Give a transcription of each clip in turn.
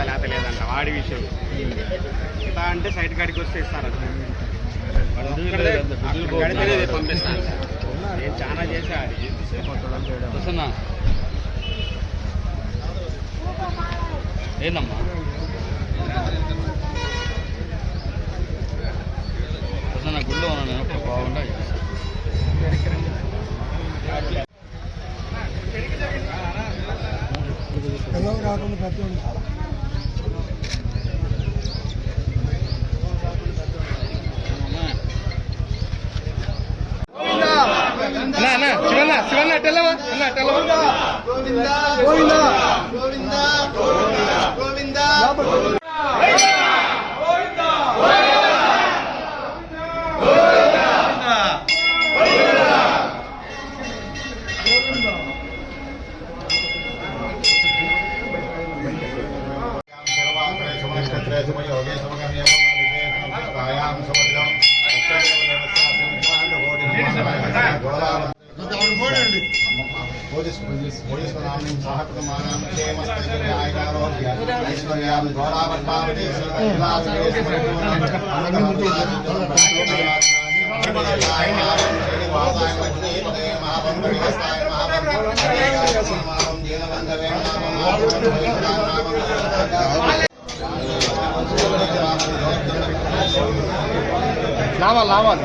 పంపిస్తా లేకపోతే లేదంట వాడి విషయం. ఇట్లా అంటే సైట్ కాడికి వస్తే ఇస్తారంట గడితేనే పంపిస్తాను నేను చాలా చేసా అది వస్తున్నా. ఏందమ్మా? వస్తున్నా గుళ్ళో ఉన్నాను నేను అప్పుడు బాగుండా అన్నా అన్నా శివన్న శివన్న అట్టెల్లవా అన్న అట్టెల్లవా भोजस्वरामि सहकृतमानां क्षेमस्तैर्यायकारो ऐश्वर्यां घोरावर्तावते లావాలి లావాలి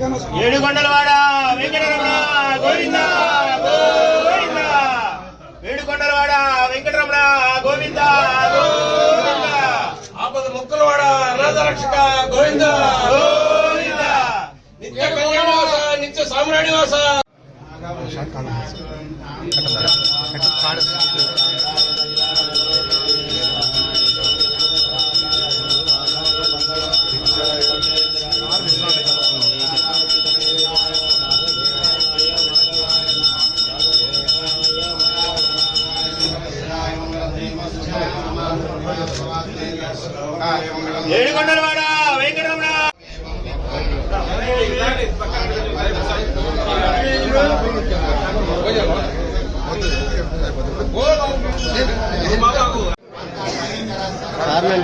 ఏడుకొండలవాడ వెంకటరమణ గోవింద గోవింద ఏడుకొండలవాడ వెంకటరమణ గోవింద గోవింద ఆపద ముక్కలవాడ అనాథరక్షక గోవింద గోవింద నిత్య కళ్యాణవాస నిత్య సామ్రాణివాస ఏడుకొండలవాడ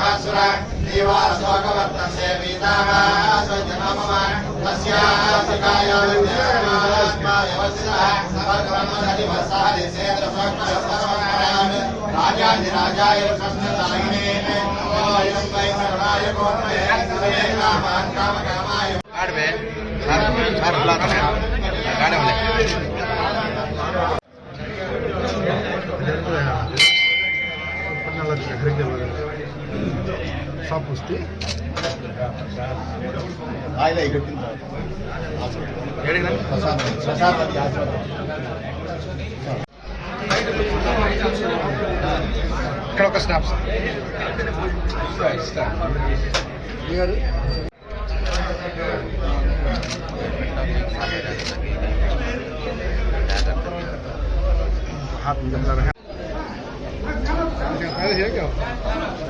సార్ నన్ను ఇటు చూడమని రాజాధిరాజాయ కృష్ణాయనే ఓయం వై సర్వాయ కోర్మయ కామాన్ కామకామాయ ఆడవే సార్ సార్ బ్లాక్ గాడవలే షాప్ వస్తే ఇక్కడ ఒక స్నాప్స్ हाथ में रहा है क्या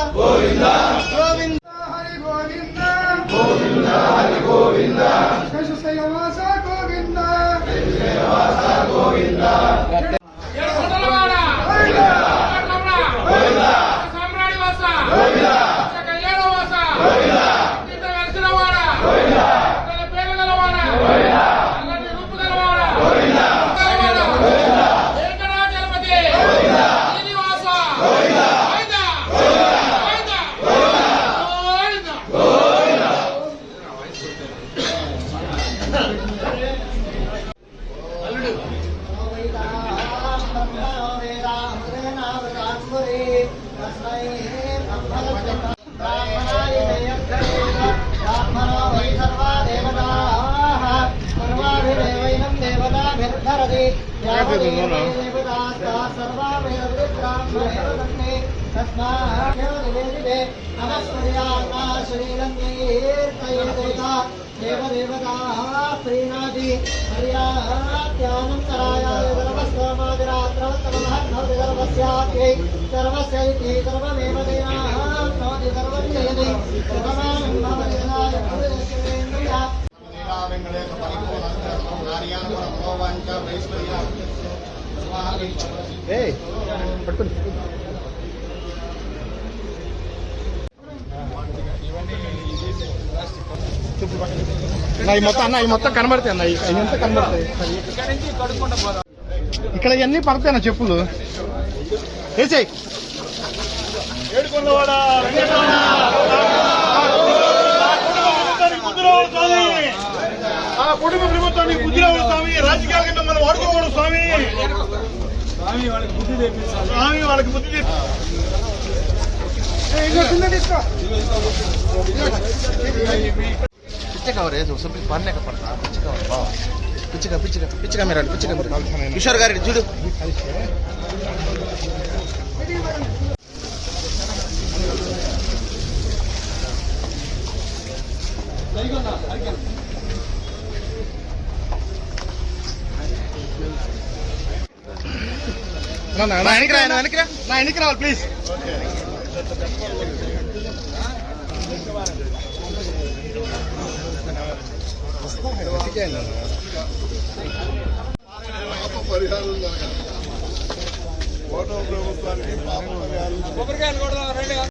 ప్రీణాది సర్వస్యైతి సర్వమేవ దేనాః నోతి సర్వం జయతి సర్వమానం భవతి సదా యజ్ఞేంద్రియ వెంకటేశ పరిపూర్ణ ఈ మొత్తం అన్న ఈ మొత్తం కనబడతాయి అన్న ఎంత కనబడతాయి. ఇక్కడ ఇవన్నీ పడతాయి అన్న చెప్పులు. వేసేయి ఆ కుటుంబ ప్రభుత్వానికి బుద్ధి రావాలి స్వామి. రాజకీయాలకి మిమ్మల్ని వాడుకోకూడదు స్వామి. స్వామి వాళ్ళకి బుద్ధి తెప్పించాలి స్వామి వాళ్ళకి బుద్ధి పిచ్చి పిచ్చగా ఎవరు వేసి పిచ్చి పన్నేక పడతా? పిచ్చగా పిచ్చిగా పిచ్చిగా పిచ్చిగా మీరు పిచ్చిగా కిషోర్ గారి చూడు. నా వెనక్కి రా వెనక్కి రా. నా వెనక్కి రావాలి ప్లీజ్ పాప పరిహారం జరగాలి ఓటమి ప్రభుత్వానికి పాప పరిహారం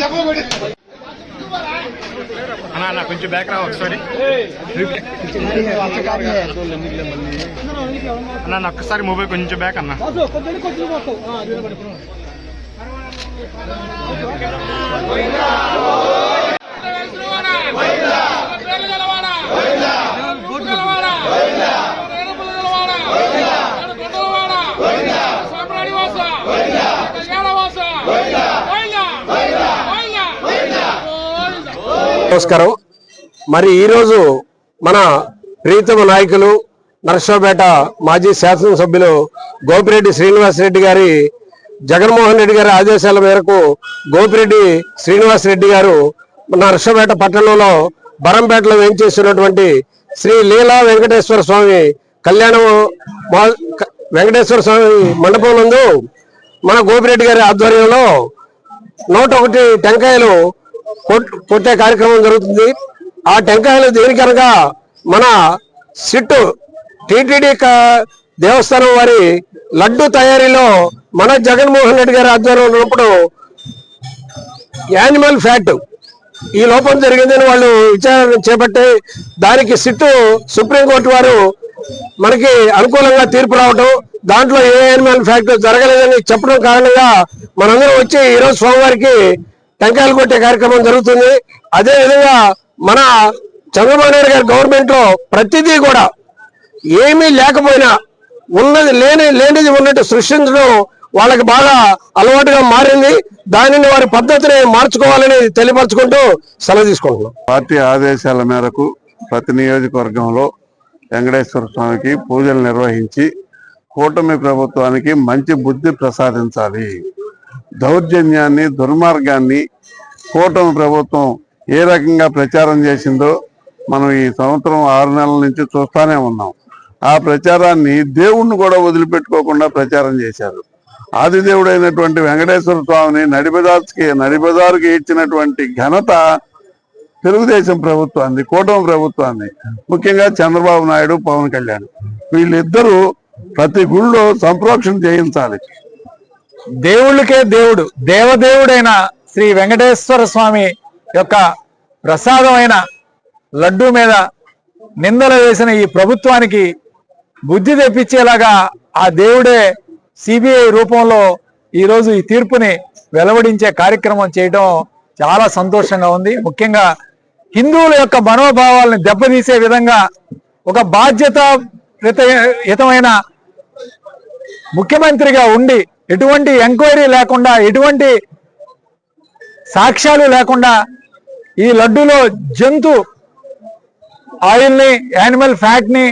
చెప్పబడి అన్న అన్న కొంచెం బ్యాక్ రా ఒకసారి? అన్న అన్న ఒక్కసారి మొబైల్ కొంచెం బ్యాక్ అన్న. నమస్కారం. మరి ఈరోజు మన ప్రీతమ నాయకులు నరసరావుపేట మాజీ శాసనసభ్యులు గోపిరెడ్డి శ్రీనివాస్ రెడ్డి గారి జగన్మోహన్ రెడ్డి గారి ఆదేశాల మేరకు గోపిరెడ్డి శ్రీనివాస్ రెడ్డి గారు మన నరసరావుపేట పట్టణంలో బరంపేటలో వేయించేస్తున్నటువంటి శ్రీ లీలా వెంకటేశ్వర స్వామి కళ్యాణం మా- వెంకటేశ్వర స్వామి మండపం నందు మన గోపిరెడ్డి గారి ఆధ్వర్యంలో నూట ఒకటి టెంకాయలు కొట్టే కార్యక్రమం జరుగుతుంది. ఆ టెంకాయలు దేనికనగా మన సిట్టు టిటిడి దేవస్థానం వారి లడ్డు తయారీలో మన జగన్మోహన్ రెడ్డి గారి ఆధ్వర్యంలో ఉన్నప్పుడు యానిమల్ ఫ్యాట్ ఈ లోపం జరిగిందని వాళ్ళు విచారణ చేపట్టి దానికి సిట్టు సుప్రీంకోర్టు వారు మనకి అనుకూలంగా తీర్పు రావటం దాంట్లో ఏ యానిమల్ ఫ్యాక్ట్ జరగలేదని చెప్పడం కారణంగా మనందరం వచ్చి ఈరోజు సోమవారికి టెంకాయలు కొట్టే కార్యక్రమం జరుగుతుంది. అదే విధంగా మన చంద్రబాబు నాయుడు గారి గవర్నమెంట్లో ప్రతిదీ కూడా ఏమీ లేకపోయినా ఉన్నది లేని లేనిది ఉన్నట్టు సృష్టించడం వాళ్ళకి బాగా అలవాటుగా మారింది. దానిని వారి పద్ధతిని మార్చుకోవాలని తెలియపరచుకుంటూ సెలవు తీసుకుంటున్నాం. పార్టీ ఆదేశాల మేరకు ప్రతి నియోజకవర్గంలో వెంకటేశ్వర స్వామికి పూజలు నిర్వహించి కూటమి ప్రభుత్వానికి మంచి బుద్ధి ప్రసాదించాలి. దౌర్జన్యాన్ని దుర్మార్గాన్ని కూటమి ప్రభుత్వం ఏ రకంగా ప్రచారం చేసిందో మనం ఈ సంవత్సరం ఆరు నెలల నుంచి చూస్తానే ఉన్నాం. ఆ ప్రచారాన్ని దేవుణ్ణి కూడా వదిలిపెట్టుకోకుండా ప్రచారం చేశారు. ఆదిదేవుడైనటువంటి వెంకటేశ్వర స్వామిని నడిబజార్కి నడిబజారుకి ఇచ్చినటువంటి ఘనత తెలుగుదేశం ప్రభుత్వాన్ని కూటమి ప్రభుత్వాన్ని. ముఖ్యంగా చంద్రబాబు నాయుడు పవన్ కళ్యాణ్. వీళ్ళిద్దరూ ప్రతి గుళ్ళో సంప్రోక్షణ చేయించాలి. దేవుళ్ళకే దేవుడు దేవదేవుడైన శ్రీ వెంకటేశ్వర స్వామి యొక్క ప్రసాదమైన లడ్డు మీద నిందలు వేసిన ఈ ప్రభుత్వానికి బుద్ధి తెప్పించేలాగా ఆ దేవుడే సిబిఐ రూపంలో ఈరోజు ఈ తీర్పుని వెలువడించే కార్యక్రమం చేయడం చాలా సంతోషంగా ఉంది. ముఖ్యంగా హిందువుల యొక్క మనోభావాలను దెబ్బతీసే విధంగా ఒక బాధ్యత హితమైన ముఖ్యమంత్రిగా ఉండి ఎటువంటి ఎంక్వైరీ లేకుండా ఎటువంటి సాక్ష్యాలు లేకుండా ఈ లడ్డూలో జంతు ఆయిల్ని యానిమల్ ఫ్యాట్ని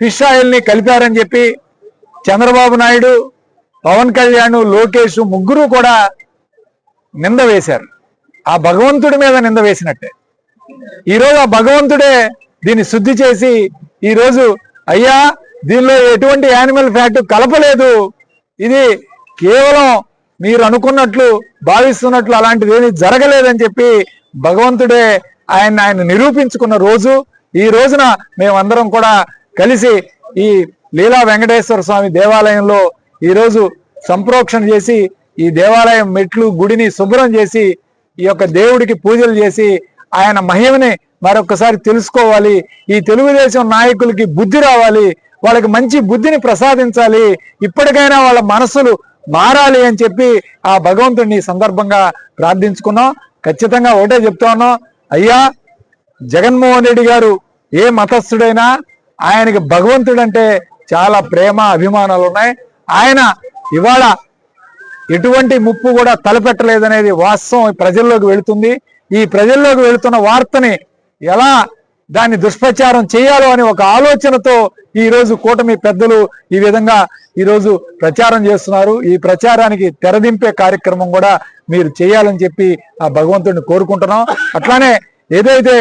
ఫిష్ ఆయిల్ని కలిపారని చెప్పి చంద్రబాబు నాయుడు పవన్ కళ్యాణ్ లోకేష్ ముగ్గురు కూడా నింద వేశారు. ఆ భగవంతుడి మీద నింద వేసినట్టే. ఈరోజు ఆ భగవంతుడే దీన్ని శుద్ధి చేసి ఈరోజు అయ్యా దీనిలో ఎటువంటి యానిమల్ ఫ్యాట్ కలపలేదు. ఇది కేవలం మీరు అనుకున్నట్లు భావిస్తున్నట్లు అలాంటిది ఏమీ జరగలేదని చెప్పి భగవంతుడే ఆయన ఆయన నిరూపించుకున్న రోజు ఈ రోజున మేమందరం కూడా కలిసి ఈ లీలా వెంకటేశ్వర స్వామి దేవాలయంలో ఈరోజు సంప్రోక్షణ చేసి ఈ దేవాలయం మెట్లు గుడిని శుభ్రం చేసి ఈ యొక్క దేవుడికి పూజలు చేసి ఆయన మహిమని మరొకసారి తెలుసుకోవాలి. ఈ తెలుగుదేశం నాయకులకి బుద్ధి రావాలి. వాళ్ళకి మంచి బుద్ధిని ప్రసాదించాలి. ఇప్పటికైనా వాళ్ళ మనసులు మారాలి అని చెప్పి ఆ భగవంతుడిని సందర్భంగా ప్రార్థించుకున్నాం. ఖచ్చితంగా ఒకటే చెప్తా ఉన్నాం. అయ్యా జగన్మోహన్ రెడ్డి గారు ఏ మతస్థుడైనా ఆయనకి భగవంతుడంటే చాలా ప్రేమ అభిమానాలు ఉన్నాయి. ఆయన ఇవాళ ఎటువంటి ముప్పు కూడా తలపెట్టలేదనేది వాస్తవం. ప్రజల్లోకి వెళుతుంది. ఈ ప్రజల్లోకి వెళుతున్న వార్తని ఎలా దాన్ని దుష్ప్రచారం చేయాలో అనే ఒక ఆలోచనతో ఈ రోజు కూటమి పెద్దలు ఈ విధంగా ఈరోజు ప్రచారం చేస్తున్నారు. ఈ ప్రచారానికి తెరదింపే కార్యక్రమం కూడా మీరు చేయాలని చెప్పి ఆ భగవంతుడిని కోరుకుంటున్నాం. అట్లానే ఏదైతే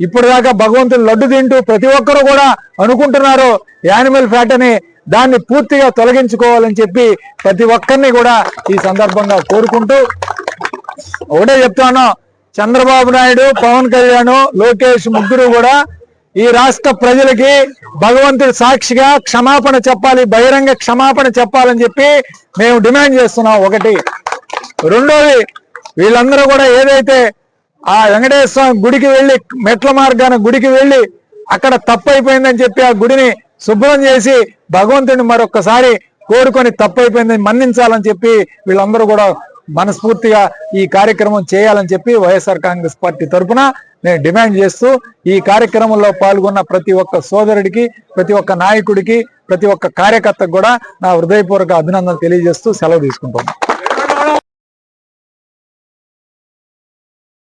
ఇప్పటిదాకా భగవంతుడు లడ్డు తింటూ ప్రతి ఒక్కరు కూడా అనుకుంటున్నారో యానిమల్ ఫ్యాట్ అని దాన్ని పూర్తిగా తొలగించుకోవాలని చెప్పి ప్రతి ఒక్కరిని కూడా ఈ సందర్భంగా కోరుకుంటూ ఒకటే చెప్తాను చంద్రబాబు నాయుడు పవన్ కళ్యాణ్ లోకేష్ ముగ్గురు కూడా ఈ రాష్ట్ర ప్రజలకి భగవంతుడి సాక్షిగా క్షమాపణ చెప్పాలి బహిరంగ క్షమాపణ చెప్పాలని చెప్పి మేము డిమాండ్ చేస్తున్నాం. ఒకటి. రెండోది వీళ్ళందరూ కూడా ఏదైతే ఆ వెంకటేశ్వర స్వామి గుడికి వెళ్ళి మెట్ల మార్గాన గుడికి వెళ్ళి అక్కడ తప్పైపోయిందని చెప్పి ఆ గుడిని శుభ్రం చేసి భగవంతుడిని మరొక్కసారి కోరుకొని తప్పు అయిపోయిందని మన్నించాలని చెప్పి వీళ్ళందరూ కూడా మనస్ఫూర్తిగా ఈ కార్యక్రమం చేయాలని చెప్పి వైఎస్ఆర్ కాంగ్రెస్ పార్టీ తరఫున నేను డిమాండ్ చేస్తూ ఈ కార్యక్రమంలో పాల్గొన్న ప్రతి ఒక్క సోదరుడికి ప్రతి ఒక్క నాయకుడికి ప్రతి ఒక్క కార్యకర్తకు కూడా నా హృదయపూర్వక అభినందనలు తెలియజేస్తూ సెలవు తీసుకుంటున్నాను.